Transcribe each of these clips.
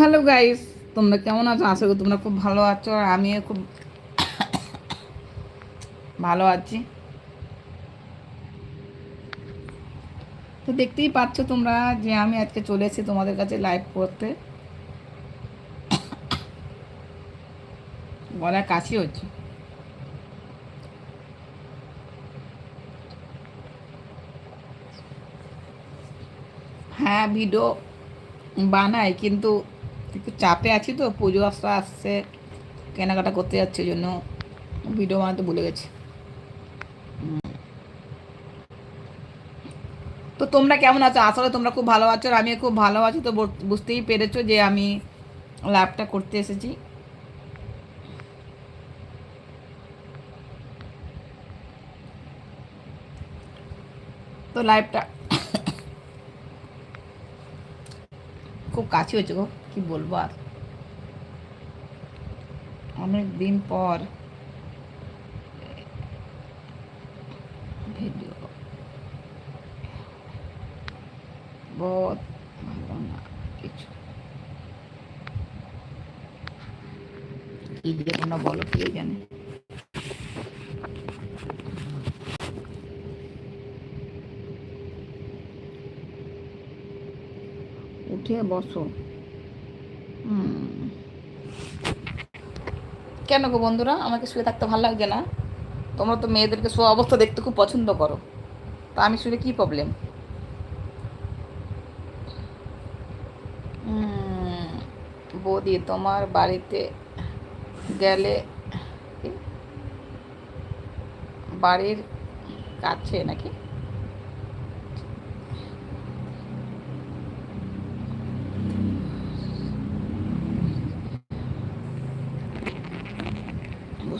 Hello guys তোমরা কেমন আছো? আশা করি তোমরা খুব ভালো আছো, আর আমিও খুব ভালো আছি। তো দেখতেই পাচ্ছ তোমরা যে আমি আজকে চলে এসেছি তোমাদের কাছে লাইভ করতে। গলায় কাশি হচ্ছে। হ্যাঁ ভিডিও বানাই কিন্তু একটু চাপে আছি তো, পুজো আসতে আসছে, কেনাকাটা করতে যাচ্ছে জন্য ভিডিও বানাতে ভুলে গেছি। তো তোমরা কেমন আছো? আসলে তোমরা খুব ভালো আছো আমি খুব ভালো আছি তো বুঝতেই পেরেছ যে আমি ল্যাবটা করতে এসেছি। তো লাইভটা খুব কাছে হয়েছে গো। কি বলব আর? অনেক দিন পর ভিডিও ভালো না, কিছু। কি তোমরা বলো, কে জানে? উঠে বসো। কেন গো বন্ধুরা? আমাকে শুয়ে থাকতে ভালো লাগছে না। তোমরা তো মেয়েদেরকে শোয়া অবস্থা দেখতে খুব পছন্দ করো। তা আমি শুনে কি প্রবলেম বৌদি, তোমার বাড়িতে গেলে বাড়ির কাছে নাকি?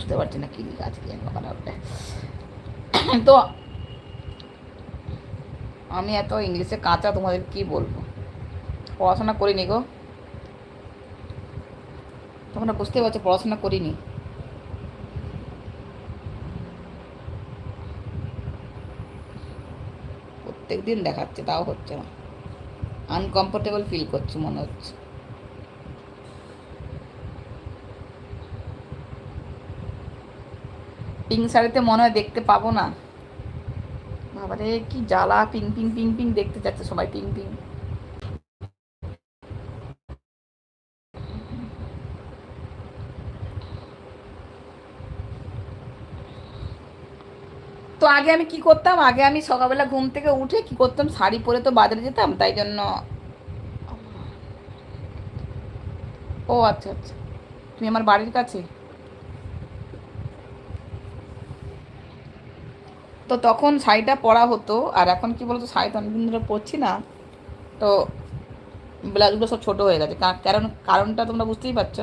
বুঝতে পারছি না কি আছে কি হবে তো আমি এত ইংলিশে কাঁচা তোমাদের কি বলব? পড়াশোনা করিনি গো। তোমরা বুঝতে পারছ পড়াশোনা করিনি। প্রত্যেক দিন দেখাচ্ছে, তাও হচ্ছে না। আনকমফোর্টেবল ফিল করছি মনে হচ্ছে। পিঙ্ক শাড়িতে মনে হয় দেখতে পাবো না। বাবারে, কি জ্বালা, পিং পিং পিং পিং দেখতে যাচ্ছে সবাই, পিং পিং। তো আগে আমি কি করতাম? আগে আমি সকালবেলা ঘুম থেকে উঠে কি করতাম? শাড়ি পরে তো বাজারে যেতাম, তাই জন্য ও আচ্ছা আচ্ছা। তুমি আমার বাড়ির কাছে? তো তখন শাড়িটা পরা হতো, আর এখন কি বলতো, শাড়ি তো অনেকদিন ধরে পরছি না, তো ব্লাউজগুলো সব ছোটো হয়ে গেছে। কারণ, কারণটা তোমরা বুঝতেই পারছ।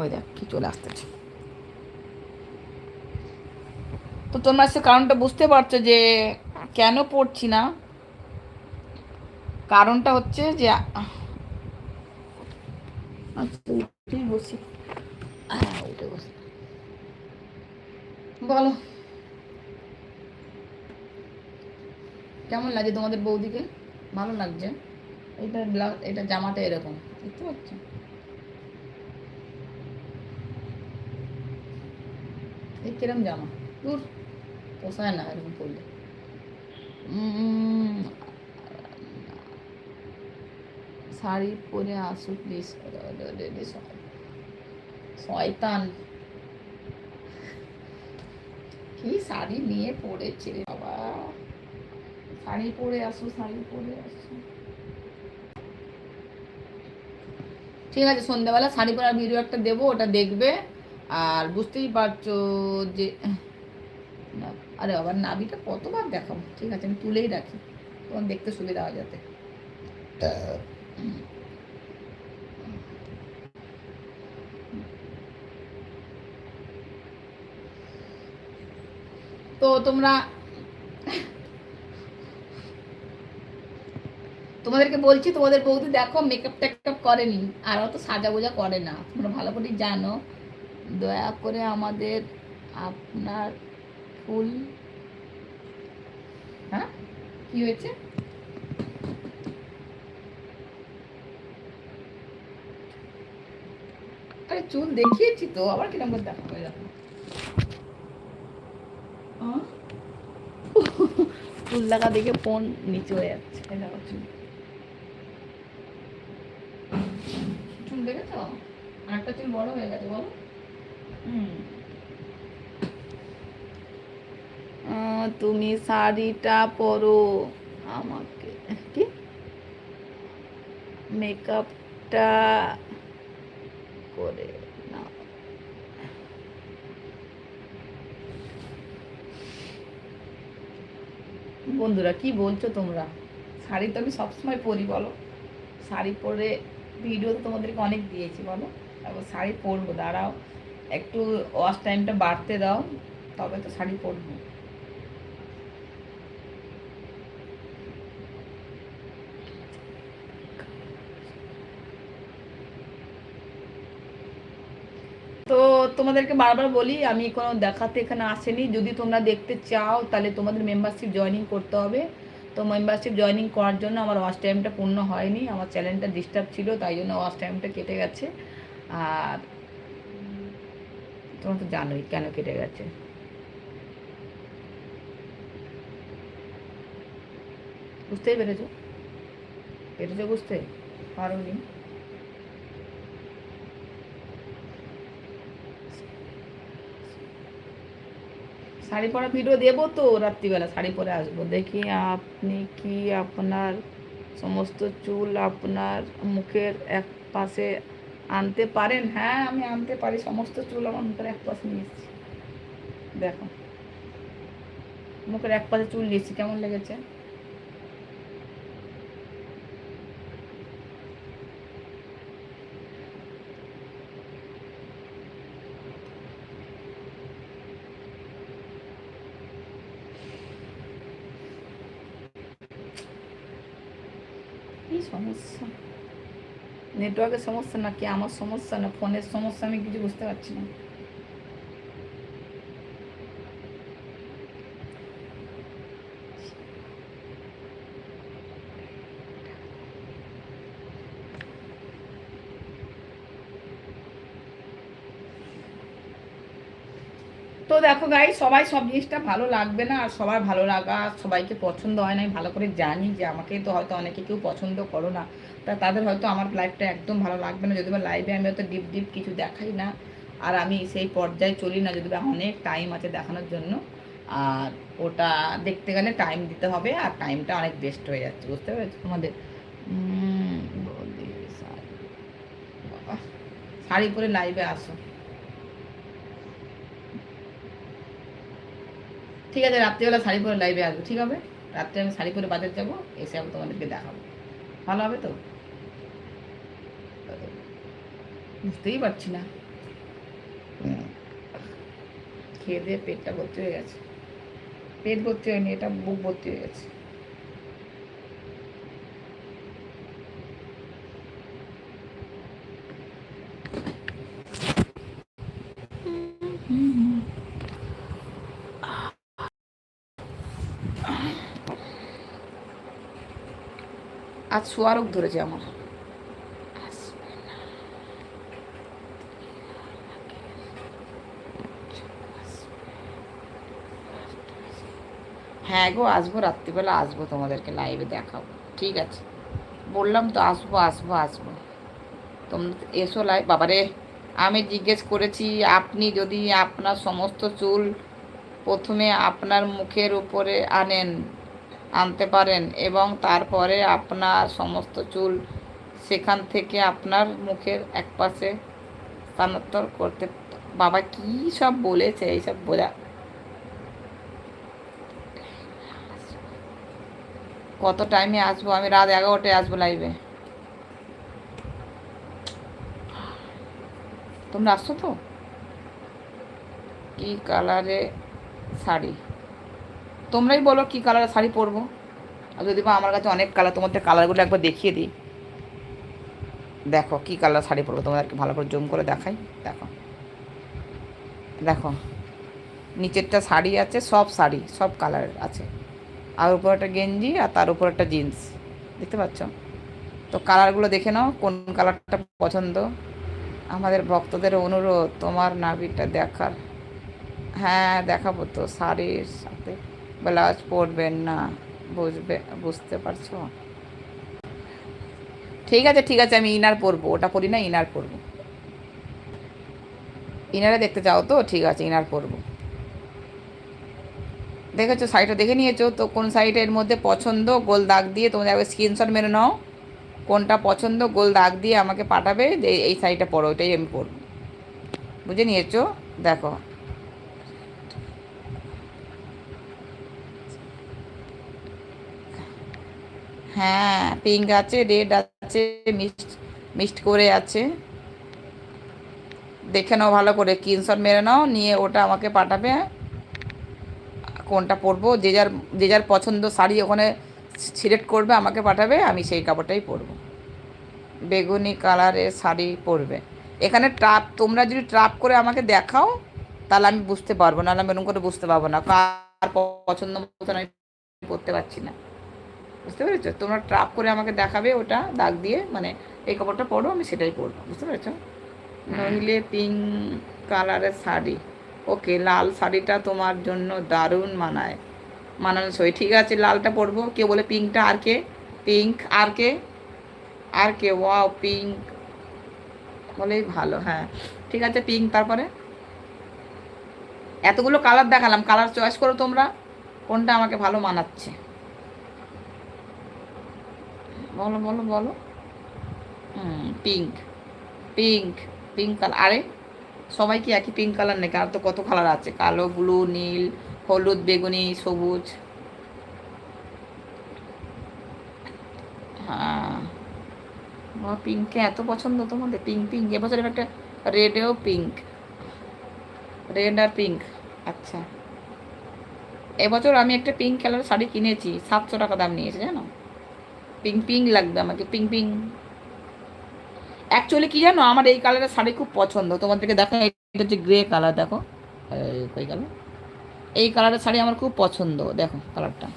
ওই দেখ, কি চলে আসতেছে। তো তোমরা সে কারণটা বুঝতে পারছ যে, কেন পড়ছি না? কারণটা হচ্ছে যে আচ্ছা বসি হ্যাঁ উঠে বসে বলো কেমন লাগে তোমাদের বৌদিকে ভালো লাগছে এটা ব্লাউজ এটা জামাটা এরকম দেখতে পাচ্ছ এই কিরম জামা দূর পোষায় না এরকম পরলে শাড়ি পরে আসুক শয়তান কি শাড়ি নিয়ে পড়েছে বাবা? শাড়ি পরে আসো শাড়ি পরে আসো। ঠিক আছে সন্ধ্যাবেলা শাড়ি পরার ভিডিও একটা দেবো ওটা দেখবে। আর বুঝতেই পারছ যে আরে আবার নাবিটা কতবার দেখাবো? ঠিক আছে আমি তুলেই রাখি। তখন দেখতে সুবিধা হয় যাতে। তো তোমরা তোমাদেরকে বলছি, তোমাদের বৌদি দেখো মেকআপ টেকআপ করেনি, আর অত সাজা বোঝা করে না। তোমরা ভালো করে জানো, দয়া করে আমাদের আপনার ফুল হ্যাঁ? কি হয়েছে? আরে চুল দেখিয়েছি তো, আবার কিরম করে দেখা হয়ে যাবে চুল দেখা দেখে ফোন নিচে হয়ে যাচ্ছে এই দেখো চুল। চুল দেখেছ? আরেকটা চুল বড় হয়ে গেছে বলো। হুম। তুমি শাড়িটা পরো আমাকে। কি? মেকআপটা করে নাও বন্ধুরা, কি বলছো তোমরা? শাড়ি তো আমি সবসময় পরি, বলো। শাড়ি পরে ভিডিও তো তোমাদেরকে অনেক দিয়েছি, বলো। তারপর শাড়ি পরবো, দাঁড়াও। একটু ওয়াশ টাইমটা বাড়তে দাও, তবে তো শাড়ি পরবো তো তোমাদেরকে বারবার বলি, আমি কোনো দেখাতে এখানে আসেনি। যদি তোমরা দেখতে চাও, তাহলে তোমাদের মেম্বারশিপ জয়েনিং করতে হবে। তো মেম্বারশিপ জয়েনিং করার জন্য আমার ওয়াচ টাইমটা পূর্ণ হয়নি। আমার চ্যানেলটা ডিস্টার্ব ছিল, তাই জন্য ওয়াচ টাইমটা কেটে গেছে। আর তোমরা তো জানোই কেন কেটে গেছে। বুঝতেই পেরেছ? পেরেছ বুঝতে? পারো শাড়ি পরা ভিডিও দেবো তো রাত্রিবেলা শাড়ি পরে আসব। দেখি আপনি কি আপনার সমস্ত চুল আপনার মুখের এক পাশে আনতে পারেন? হ্যাঁ আমি আনতে পারি, সমস্ত চুল আমার মুখের এক পাশে নিয়েছি দেখো, মুখের এক পাশে চুল নিয়েছি, কেমন লেগেছে কি সমস্যা? নেটওয়ার্কের সমস্যা নাকি আমার সমস্যা না? ফোনের সমস্যা আমি কিছু বুঝতে পারছি না। তো দেখো গাই সবাই সব জিনিসটা ভালো লাগবে না, আর সবার ভালো লাগা সবাইকে পছন্দ হয় না, আমি ভালো করে জানি যে আমাকে তো হয়তো অনেকে কেউ পছন্দ করো না। তা তাদের হয়তো আমার লাইফটা একদম ভালো লাগবে না যদি বা লাইভে আমি হয়তো ডিপ ডিপ কিছু দেখাই না, আর আমি সেই পর্যায়ে চলি না যদি অনেক টাইম আছে দেখানোর জন্য, আর ওটা দেখতে গেলে টাইম দিতে হবে, আর টাইমটা অনেক বেস্ট হয়ে যাচ্ছে, বুঝতে পেরেছ তোমাদের? শাড়ি। পরে লাইভে আসো। ঠিক আছে, রাত্রিবেলা শাড়ি পরে লাইভে আসব, ঠিক হবে রাত্রে আমি শাড়ি পরে বাজার যাব, এসে আমি তোমাদেরকে দেখাবো। ভালো হবে তো? বুঝতেই পারছি না। খেয়ে দিয়ে পেটটা ভর্তি হয়ে গেছে। পেট ভর্তি হয়নি, এটা বুক ভর্তি হয়ে গেছে। আজ সোয়ারক ধরেছে আমার। হ্যাঁ গো, আসব রাত্রিবেলা, আসব তোমাদেরকে লাইভে দেখাবো। ঠিক আছে। বললাম তো আসব আসব আসব। তোমরা এসো লাইভ বাবারে, আমি জিজ্ঞেস করেছি, আপনি যদি আপনার সমস্ত চুল প্রথমে আপনার মুখের উপরে আনেন আনতে পারেন এবং তারপরে আপনার সমস্ত চুল সেখান থেকে আপনার মুখের একপাশে স্থানান্তর করতে বাবা কি সব বলেছে এইসব বোঝা কত টাইমে আসব? আমি রাত এগারোটায় আসব লাইভে তোমরা আসছো তো? কি কালারে শাড়ি? তোমরাই বলো কি কালারের শাড়ি পরবো। আর যদি বা আমার কাছে অনেক কালার তোমাদের কালারগুলো একবার দেখিয়ে দিই। দেখো কি কালার শাড়ি পরবো, তোমাদেরকে ভালো করে জুম করে দেখাই। দেখো। দেখো, নিচেরটা শাড়ি আছে, সব শাড়ি, সব কালার আছে। আর উপর একটা গেঞ্জি আর তার উপর একটা জিন্স দেখতে পাচ্ছ? তো কালারগুলো দেখে নাও, কোন কালারটা পছন্দ? আমাদের ভক্তদের অনুরোধ, তোমার নাভিটা দেখার। হ্যাঁ দেখাবো তো শাড়ির সাথে। ব্লাউজ পরবেন না, বুঝবে, বুঝতে পারছ? ঠিক আছে ঠিক আছে, আমি ইনার পরবো ওটা পরি না, ইনার পরবো ইনারে দেখতে চাও তো, ঠিক আছে, ইনার পরবো দেখেছ শাড়িটা দেখে নিয়েছো? তো কোন শাড়িটা এর মধ্যে পছন্দ, গোল দাগ দিয়ে তোমাদের একবার স্ক্রিনশট মেরে নাও। কোনটা পছন্দ, গোল দাগ দিয়ে আমাকে পাঠাবে যে, এই শাড়িটা পরো ওইটাই আমি পরবো বুঝে নিয়েছো? দেখো হ্যাঁ পিঙ্ক আছে রেড আছে মিক্সড মিক্সড করে আছে। দেখে নাও ভালো করে স্ক্রিনশট মেরে নাও, নিয়ে ওটা আমাকে পাঠাবে। কোনটা পরবো, যে যার যে যার পছন্দ শাড়ি ওখানে সিলেক্ট করবে, আমাকে পাঠাবে, আমি সেই কাপড়টাই পরবো। বেগুনি কালারের শাড়ি পরবে। এখানে ট্রাপ তোমরা যদি ট্রাপ করে আমাকে দেখাও, তাহলে আমি বুঝতে পারব না আমি এরকম করে বুঝতে পারব না। কার পছন্দ মতন আমি পরতে পারছি না। বুঝতে পেরেছ? তোমরা ট্রাপ করে আমাকে দেখাবে ওটা দাগ দিয়ে মানে এই কাপড়টা পরো আমি সেটাই পরবো বুঝতে পেরেছ? নইলে পিঙ্ক কালারের শাড়ি। ওকে লাল শাড়িটা তোমার জন্য দারুণ মানায়। মানানসই ঠিক আছে লালটা পরবো। কেউ বলে পিঙ্কটা আর কে? পিঙ্ক আর কে? আর কে? ওয়াও পিঙ্ক বলেই ভালো হ্যাঁ। ঠিক আছে পিঙ্ক তারপরে? এতগুলো কালার দেখালাম। কালার চয়েস করো তোমরা। কোনটা আমাকে ভালো মানাচ্ছে? বলো বলো বলো। পিঙ্ক পিঙ্ক পিঙ্ক কালার আরে, সবাই কি একই পিঙ্ক কালার নেই কার তো কত কালার আছে? কালো ব্লু নীল, হলুদ, বেগুনি, সবুজ। হ্যাঁ। পিঙ্কে এত পছন্দ তোমাদের? পিঙ্ক পিঙ্ক এবছর একটা রেডেও পিঙ্ক রেড আর পিঙ্ক আচ্ছা। এবছর আমি একটা পিঙ্ক কালারের শাড়ি কিনেছি। সাতশো টাকা দাম নিয়েছে, জানো? পিঙ্ক পিং লাগবে আমাকে পিং পিং অ্যাকচুয়ালি কি জানো, আমার এই কালারের শাড়ি খুব পছন্দ। তোমাদেরকে দেখো এটা হচ্ছে গ্রে কালার দেখো। কই গেল? এই কালারের শাড়ি আমার খুব পছন্দ, দেখো কালারটা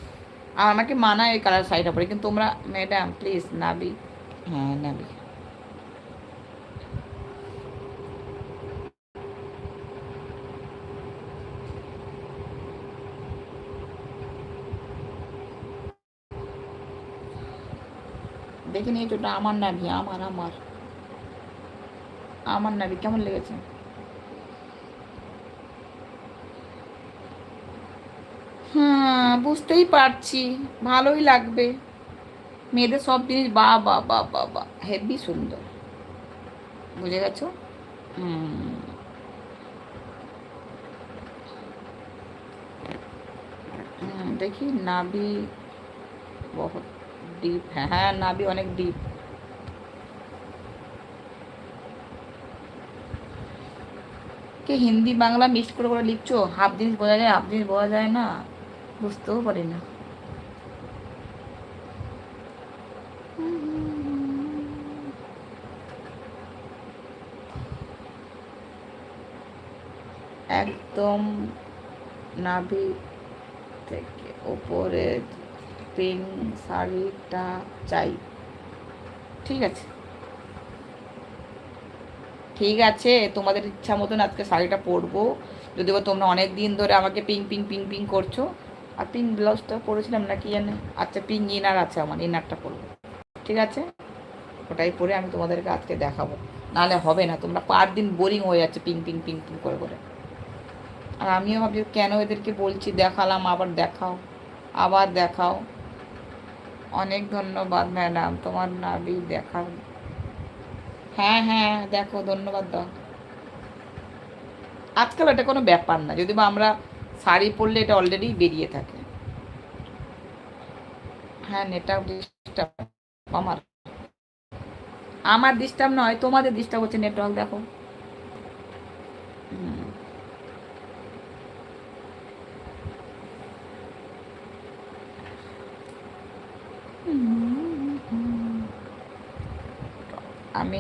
আর আমাকে মানায় এই কালার শাড়িটা পরে, কিন্তু তোমরা ম্যাডাম প্লিজ নাবি হ্যাঁ নাবি দেখে নিয়েছো? ওটা আমার নাবি আমার আমার। আমার নাবি কেমন লেগেছে? হ্যাঁ বুঝতেই পারছি। ভালোই লাগবে। মেয়েদের সব জিনিস বা বা বা বা বা। হেভি সুন্দর। বুঝে গেছো? হুম। দেখি নাবি বহুত ডিপ হ্যাঁ হ্যাঁ নাবি অনেক ডিপ কে হিন্দি, বাংলা মিক্সড করে করে লিখছো? হাফ জিনিস বোঝা যায় হাফ জিনিস বোঝা যায় না। বুঝতেও পারি না। একদম নাভি থেকে ওপরে পিঙ্ক শাড়িটা চাই। ঠিক আছে? ঠিক আছে, তোমাদের ইচ্ছা মতন আজকে শাড়িটা পরবো। যদি বা তোমরা অনেক দিন ধরে আমাকে পিং পিং পিং পিং করছ। আর পিঙ্ক ব্লাউজটা পরেছিলাম না কি জানে? আচ্ছা পিঙ্ক ইনার আছে আমার ইনারটা পরবো। ঠিক আছে? ওটাই পরে আমি তোমাদেরকে আজকে দেখাবো। নাহলে হবে না, তোমরা পার দিন বোরিং হয়ে যাচ্ছে পিং পিং পিং পিং করে করে। আর আমিও ভাবছি কেন এদেরকে বলছি, দেখালাম, আবার দেখাও। আবার দেখাও। অনেক ধন্যবাদ, ম্যাডাম। তোমার নাবি দেখার হ্যাঁ হ্যাঁ দেখো, ধন্যবাদ দাও। আজকাল এটা কোনো ব্যাপার না, যদি বা আমরা শাড়ি পরলে এটা অলরেডি বেরিয়ে থাকে। হ্যাঁ নেটওয়ার্ক ডিস্টার্ব আমার আমার ডিস্টার্ব নয়, তোমাদের ডিস্টার্ব হচ্ছে নেটওয়ার্ক, দেখো। আমি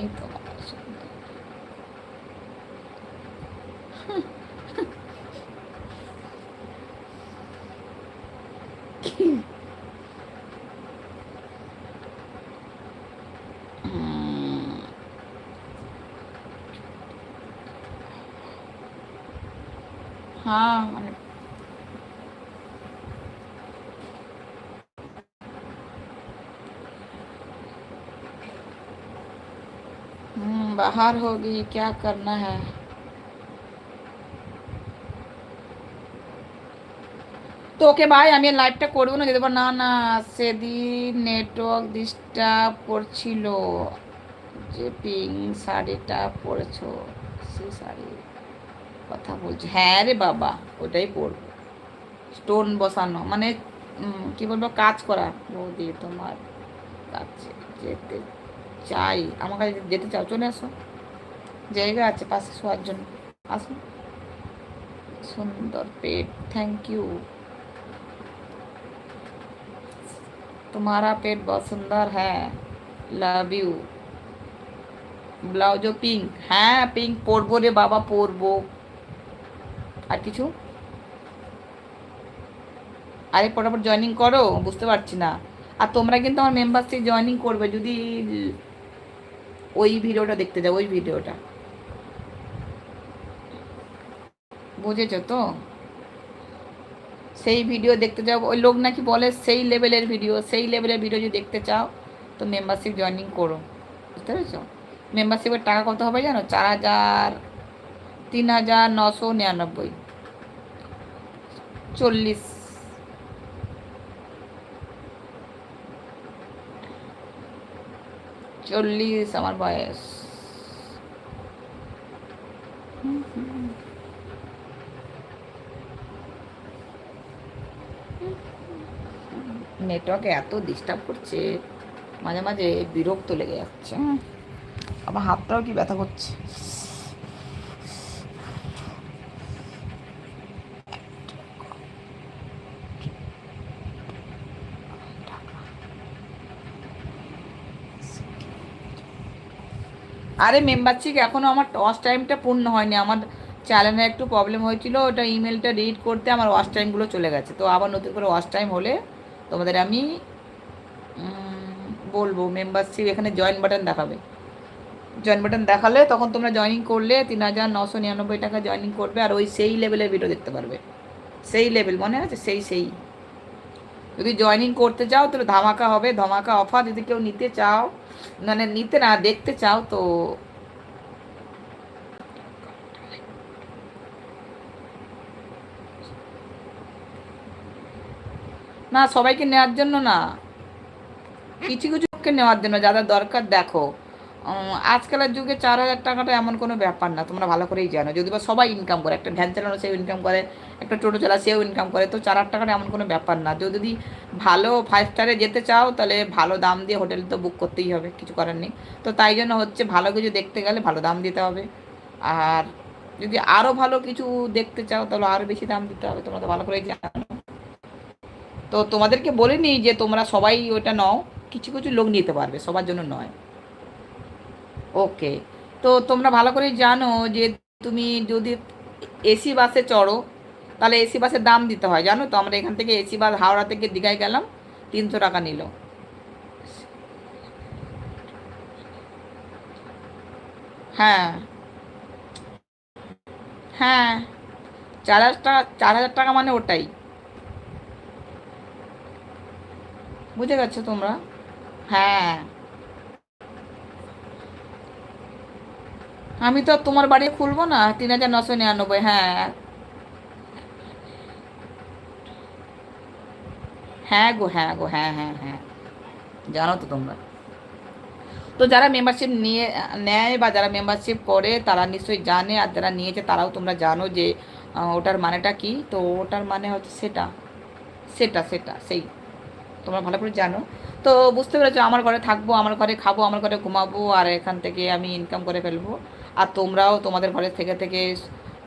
হ্যাঁ মানে बाहर होगी क्या करना है তো ওকে ভাই আমি লাইভটা করবো না যদি না না সেদিন নেটওয়ার্ক ডিস্টার্ব করছিল যে পিং শাড়িটা পরেছো সে শাড়ি কথা বলছি হ্যাঁ রে বাবা ওটাই পরবো স্টোন বসানো মানে উম, কি বলবো কাজ করা বৌদি তোমার কাছে যেতে চাই আমার কাছে যেতে চাও চলে আসো জায়গা আছে পাশে শোয়ার জন্য আসো সুন্দর পেট থ্যাংক ইউ तुम्हारा पेट बहुत सुंदर है লাভ ইউ ব্লাউজও পিঙ্ক হ্যাঁ পিঙ্ক পরবো রে বাবা পরবো আর কিছু আরে ফটাফট জয়েনিং করো বুঝতে পারছি না আর তোমরা কিন্তু আমার মেম্বারশিপ জয়েনিং করবে যদি ওই ভিডিওটা দেখতে যাও, ওই ভিডিওটা। বুঝেছ তো? সেই ভিডিও দেখতে চাও ওই লোক নাকি বলে সেই লেভেলের ভিডিও, সেই লেভেলের ভিডিও যদি দেখতে চাও, তো মেম্বারশিপ জয়েনিং করো। বুঝতে পেরেছ? মেম্বারশিপের টাকা কত হবে জানো? চার হাজার, তিন হাজার নশো নিরানব্বই। চল্লিশ। চল্লিশ আমার বয়স। নেটওয়ার্কে এত ডিস্টার্ব করছে, মাঝে মাঝে বিরক্ত লেগে যাচ্ছে। আমার হাতটাও কি ব্যথা করছে? আরে মেম্বারশিপ এখনও আমার ওয়াশ টাইমটা পূর্ণ হয়নি। আমার চ্যানেলে একটু প্রবলেম হয়েছিল, ওটা ইমেলটা রিড করতে আমার ওয়াশ টাইমগুলো চলে গেছে। তো আবার নতুন করে ওয়াশ টাইম হলে তোমাদের আমি বলব মেম্বারশিপ এখানে জয়েন বাটন দেখাবে। জয়েন বাটন দেখালে তখন তোমরা জয়েনিং করলে তিন হাজার নশো নিরানব্বই টাকা জয়েনিং করবে আর ওই সেই লেভেলের ভিডিও দেখতে পারবে। সেই লেভেল মনে আছে? সেই সেই। যদি জয়েনিং করতে চাও তাহলে ধামাকা হবে, ধামাকা অফার যদি কেউ নিতে চাও মানে নিতে না, দেখতে চাও তো। না, সবাইকে নেওয়ার জন্য না। কিছু কিছু নেওয়ার জন্য, যাদের দরকার, দেখো। আজকালের যুগে চার হাজার টাকাটা এমন কোনো ব্যাপার না, তোমরা ভালো করেই জানো। যদি বা সবাই ইনকাম করে, একটা ভ্যান চালানো সেও ইনকাম করে, একটা টোটো চালা সেও ইনকাম করে, তো চার হাজার টাকাটা এমন কোনো ব্যাপার না। যদি ভালো ফাইভ স্টারে যেতে চাও, তাহলে ভালো দাম দিয়ে হোটেল তো বুক করতেই হবে, কিছু করার নেই। তো তাই জন্য হচ্ছে ভালো কিছু দেখতে গেলে ভালো দাম দিতে হবে। আর যদি আরও ভালো কিছু দেখতে চাও, তাহলে আরও বেশি দাম দিতে হবে, তোমরা তো ভালো করেই জানো। তো তোমাদেরকে বলিনি যে তোমরা সবাই ওটা নাও, কিছু কিছু লোক নিতে পারবে, সবার জন্য নয়। ওকে তো তোমরা ভালো করেই জানো যে তুমি যদি এসি বাসে চড়ো, তাহলে এসি বাসের দাম দিতে হয়। জানো তো, আমরা এখান থেকে এসি বাস হাওড়া থেকে দীঘায় গেলাম, তিনশো টাকা নিল। হ্যাঁ। হ্যাঁ। চার হাজার টাকা, চার হাজার টাকা মানে ওটাই। বুঝে গেছো তোমরা? হ্যাঁ। আমি তো তোমার বাড়ি খুলবো না, তিন হাজার নশো নিরানব্বই হ্যাঁ। হ্যাঁ গো হ্যাঁ গো হ্যাঁ হ্যাঁ হ্যাঁ। জানো তো তোমরা। তো যারা মেম্বারশিপ নিয়ে, নেয় বা যারা মেম্বারশিপ করে, তারা নিশ্চয়ই জানে, আর যারা নিয়েছে তারাও তোমরা জানো যে ওটার মানেটা কি। তো ওটার মানে হচ্ছে সেটা সেটা সেটা, সেই। তোমরা ভালো করে জানো। তো বুঝতে পেরেছ, আমার ঘরে থাকব, আমার ঘরে খাব, আমার ঘরে ঘুমাবো, আর এখান থেকে আমি ইনকাম করে ফেলব। আর তোমরাও তোমাদের ঘরে থেকে থেকে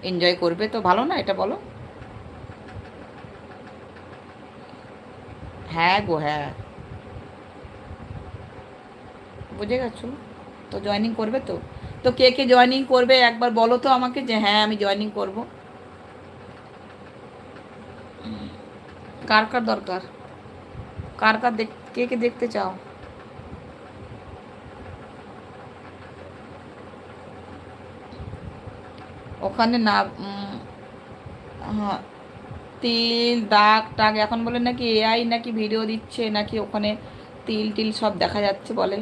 এনজয় করবে। তো ভালো না এটা বলো? হ্যাঁ গো হ্যাঁ। বুঝে গেছো? তো জয়েনিং করবে তো? তো কে কে জয়েনিং করবে একবার বলো তো আমাকে যে হ্যাঁ আমি জয়েনিং করব। কার কার দরকার? কার কার দেখ কে কে দেখতে চাও? ওখানে না হ্যাঁ তিল, দাগ, টাগ, এখন বলে নাকি এআই নাকি ভিডিও দিচ্ছে, নাকি ওখানে তিল, টিল সব দেখা যাচ্ছে বলে।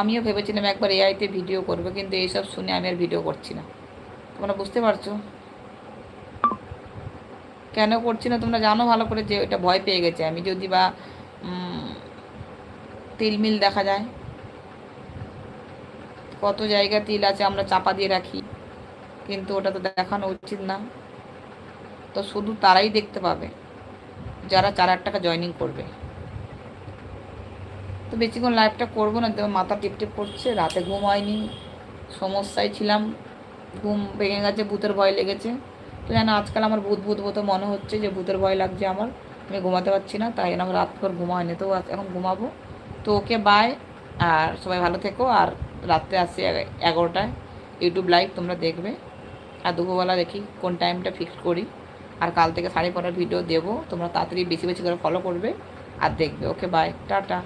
আমিও ভেবেছিলাম একবার এআইতে ভিডিও করব, কিন্তু এইসব শুনে আমি আর ভিডিও করছি না। তোমরা বুঝতে পারছ? কেন করছি না তোমরা জানো ভালো করে যে এটা ভয় পেয়ে গেছে আমি, যদি বা তিলমিল দেখা যায়। কত জায়গা তিল আছে আমরা চাপা দিয়ে রাখি। কিন্তু ওটা তো দেখানো উচিত না। তো শুধু তারাই দেখতে পাবে, যারা চার হাজার টাকা জয়নিং করবে। তো বেশিক্ষণ লাইভটা করব না মাথা টিপ টিপ করছে, রাতে ঘুম হয়নি, সমস্যায় ছিলাম, ঘুম ভেঙে গেছে, ভূতের ভয় লেগেছে। তো জানো, আজকাল আমার ভূত ভূত ভূত মনে হচ্ছে যে ভূতের ভয় লাগছে আমার, আমি ঘুমাতে পারছি না, তাই আমার রাত ভর ঘুমা হয়নি। তো এখন ঘুমাবো। তো ওকে বাই আর সবাই ভালো থেকো, আর রাত্রে আসছি এগারোটায়, ইউটিউব লাইভ তোমরা দেখবে। আর দুপুরবেলা দেখি কোন টাইমটা ফিক্স করি। আর কাল থেকে শাড়ি পরার ভিডিও দেবো। তোমরা তাড়াতাড়ি বেশি বেশি করে ফলো করবে। আর দেখবে। Okay bye tata